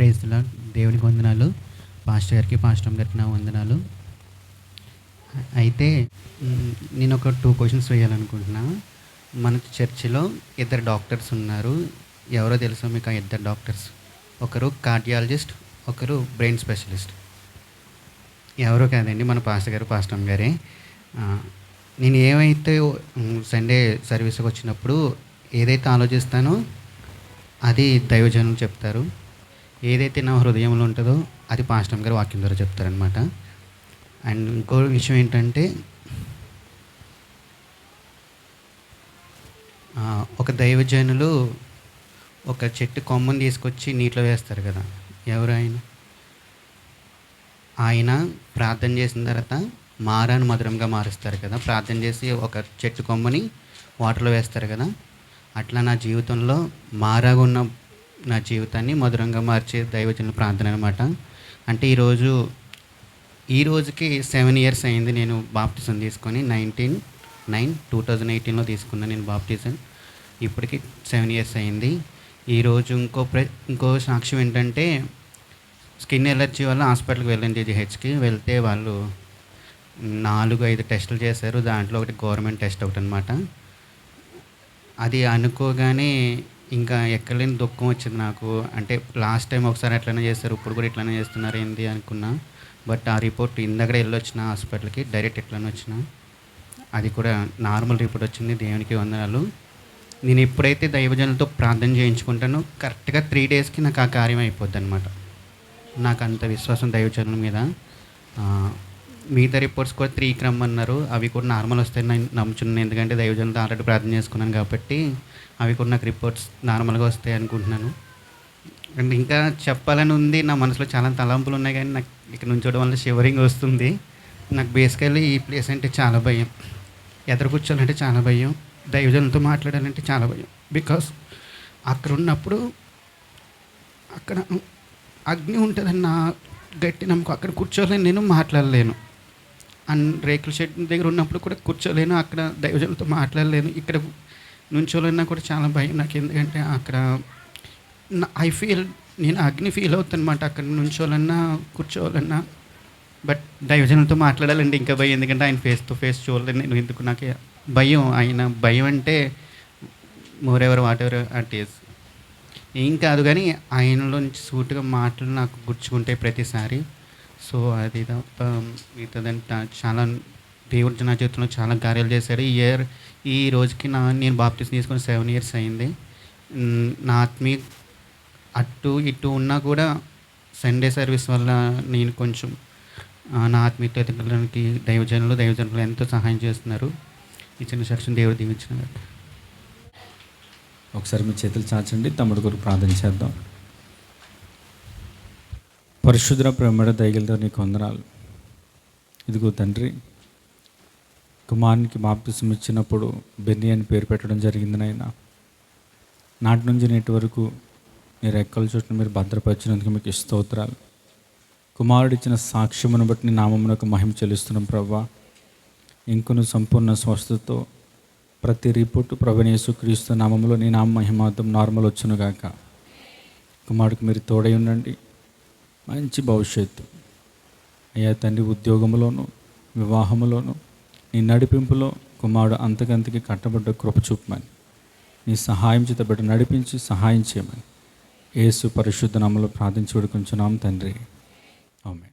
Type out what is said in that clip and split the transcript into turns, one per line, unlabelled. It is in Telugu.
ప్రేస్తుల దేవునికి వందనాలు. పాస్టర్ గారికి పాస్టమ్ గారికి నా వందనాలు. అయితే నేను ఒక టూ క్వశ్చన్స్ వేయాలనుకుంటున్నా. మన చర్చిలో ఇద్దరు డాక్టర్స్ ఉన్నారు. ఎవరో తెలుసో మీకు ఆ ఇద్దరు డాక్టర్స్? ఒకరు కార్డియాలజిస్ట్ ఒకరు బ్రెయిన్ స్పెషలిస్ట్. ఎవరో కాదండి మన పాస్టర్ గారు పాస్టమ్ గారే. నేను ఏమైతే సండే సర్వీస్కి వచ్చినప్పుడు ఏదైతే ఆలోచిస్తానో అది దైవజనులు చెప్తారు. ఏదైతే నా హృదయంలో ఉంటుందో అది పాస్టమ్ గారు వాక్యం ద్వారా చెప్తారనమాట అండ్ ఇంకో విషయం ఏంటంటే ఒక దైవజనులు ఒక చెట్టు కొమ్మను తీసుకొచ్చి నీటిలో వేస్తారు కదా. ఎవరు ఆయన? ఆయన ప్రార్థన చేసిన తర్వాత మారాను మధురంగా మారుస్తారు కదా. ప్రార్థన చేసి ఒక చెట్టు కొమ్మని వాటర్లో వేస్తారు కదా. అట్లా నా జీవితంలో మారాగా ఉన్న నా జీవితాన్ని మధురంగా మార్చే దైవజనుల ప్రార్థన అనమాట అంటే ఈరోజు ఈ రోజుకి సెవెన్ ఇయర్స్ అయింది నేను బాప్టిజం తీసుకొని నైన్టీన్ నైన్ టూ థౌజండ్ ఎయిటీన్లో తీసుకున్నాను నేను బాప్టిజం ఇప్పటికి సెవెన్ ఇయర్స్ అయింది. ఈరోజు ఇంకో ప్ర ఇంకో సాక్ష్యం ఏంటంటే స్కిన్ ఎలర్జీ వల్ల హాస్పిటల్కి వెళ్ళింది జిహెచ్కి వెళ్తే వాళ్ళు నాలుగు ఐదు టెస్టులు చేశారు. దాంట్లో ఒకటి గవర్నమెంట్ టెస్ట్ ఒకటి అనమాట అది అనుకోగానే ఇంకా ఎక్కడలేని దుఃఖం వచ్చింది నాకు. అంటే లాస్ట్ టైం ఒకసారి ఎట్లనే చేస్తారు ఇప్పుడు కూడా ఇట్లనే చేస్తున్నారు ఏంది అనుకున్నా. బట్ ఆ రిపోర్ట్ ఇందాక వెళ్ళొచ్చిన హాస్పిటల్కి డైరెక్ట్ ఎట్లనే వచ్చిన. అది కూడా నార్మల్ రిపోర్ట్ వచ్చింది దేవునికి వందనాలు. నేను ఎప్పుడైతే దైవజనులతో ప్రార్థన చేయించుకుంటానో కరెక్ట్గా త్రీ డేస్కి నాకు ఆ కార్యం అయిపోద్ది అనమాట నాకు అంత విశ్వాసం దైవజనుల మీద. మిగతా రిపోర్ట్స్ కూడా త్రీకి రమ్మన్నారు. అవి కూడా నార్మల్ వస్తాయి నేను నమ్ముచున్నాను ఎందుకంటే దైవజనులతో ఆల్రెడీ ప్రార్థన చేసుకున్నాను కాబట్టి అవి కూడా నాకు రిపోర్ట్స్ నార్మల్గా వస్తాయి అనుకుంటున్నాను. అండ్ ఇంకా చెప్పాలని ఉంది. నా మనసులో చాలా తలంపులు ఉన్నాయి కానీ నాకు ఇక్కడ నుంచోవడం వల్ల షివరింగ్ వస్తుంది. నాకు బేసికల్లీ ఈ ప్లేస్ అంటే చాలా భయం. ఎదురు కూర్చోాలంటే చాలా భయం. దైవజనులతో మాట్లాడాలంటే చాలా భయం. బికాస్ అక్కడ ఉన్నప్పుడు అక్కడ అగ్ని ఉంటుందన్న నా గట్టి నమ్మకం. అక్కడ కూర్చోలేను నేను మాట్లాడలేను. అండ్ రేకుల షెడ్ దగ్గర ఉన్నప్పుడు కూడా కూర్చోలేను అక్కడ దైవజనులతో మాట్లాడలేను. ఇక్కడ నుంచోలేనా కూడా చాలా భయం నాకు. ఎందుకంటే అక్కడ ఐ ఫీల్ నేను అగ్ని ఫీల్ అవుతానమాట అక్కడ నుంచోలన్నా కూర్చోవాలన్నా బట్ దైవజనులతో మాట్లాడాలంటే ఇంకా భయం. ఎందుకంటే ఆయన ఫేస్ టు ఫేస్ చూడలేను నేను. ఎందుకు? నాకు భయం. ఆయన భయం అంటే moreover whatever it is ఏం కాదు కానీ ఆయనలో నుంచి సూటుగా మాటలు నాకు గుర్చుకుంటాయి ప్రతిసారి. సో అది తప్ప మిగతాదంతా చాలా దేవుడు నా జీవితంలో చాలా కార్యాలు చేశాడు ఈ ఇయర్ ఈ రోజుకి నా నేను బాప్టిస్ తీసుకుని సెవెన్ ఇయర్స్ అయింది. నా ఆత్మీయ అటు ఇటు ఉన్నా కూడా సండే సర్వీస్ వల్ల నేను కొంచెం నా ఆత్మీయత ఎదగడానికి దైవజనులు దైవజనులు ఎంతో సహాయం చేస్తున్నారు. ఈ చిన్న సెక్షన్ దేవుడు దీవించిన
ఒకసారి మీ చేతులు చాచండి. తమ్ముడు కొరకు ప్రార్థన చేద్దాం. పరిశుద్ర ప్రేమడ దయగలతో నీకు వందనాలు. ఇదిగో తండ్రి కుమారునికి బాప్తిసం ఇచ్చినప్పుడు బెన్ని అని పేరు పెట్టడం జరిగింది నాయన. నాటి నుంచి నేటి వరకు మీరు ఎక్కల చుట్టూ మీరు భద్రపరిచినందుకు మీకు స్తోత్రాలు. కుమారుడు ఇచ్చిన సాక్ష్యమును బట్టి నీ నామమునకు మహిమ చెల్లిస్తున్నాం ప్రవ్వా. ఇంకొన్ని సంపూర్ణ స్వస్థతో ప్రతి రిపోర్టు ప్రభనేసు క్రీస్తు నామంలో నీ నామ మహిమార్థం నార్మల్ వచ్చునుగాక కుమారుడికి మీరు తోడై ఉండండి. మంచి భవిష్యత్తు. అయ్యా తండ్రి ఉద్యోగంలోను వివాహంలోను నీ నడిపింపులో కుమారుడు అంతకంతకి కట్టబడ్డ కృప చూపమని. నీ సహాయం చేత బిడ్డ నడిపించి సహాయం చేయమని. ఏసు పరిశుద్ధ నామంలో ప్రార్థించి వేడుకుంటున్నాం తండ్రి. ఆమె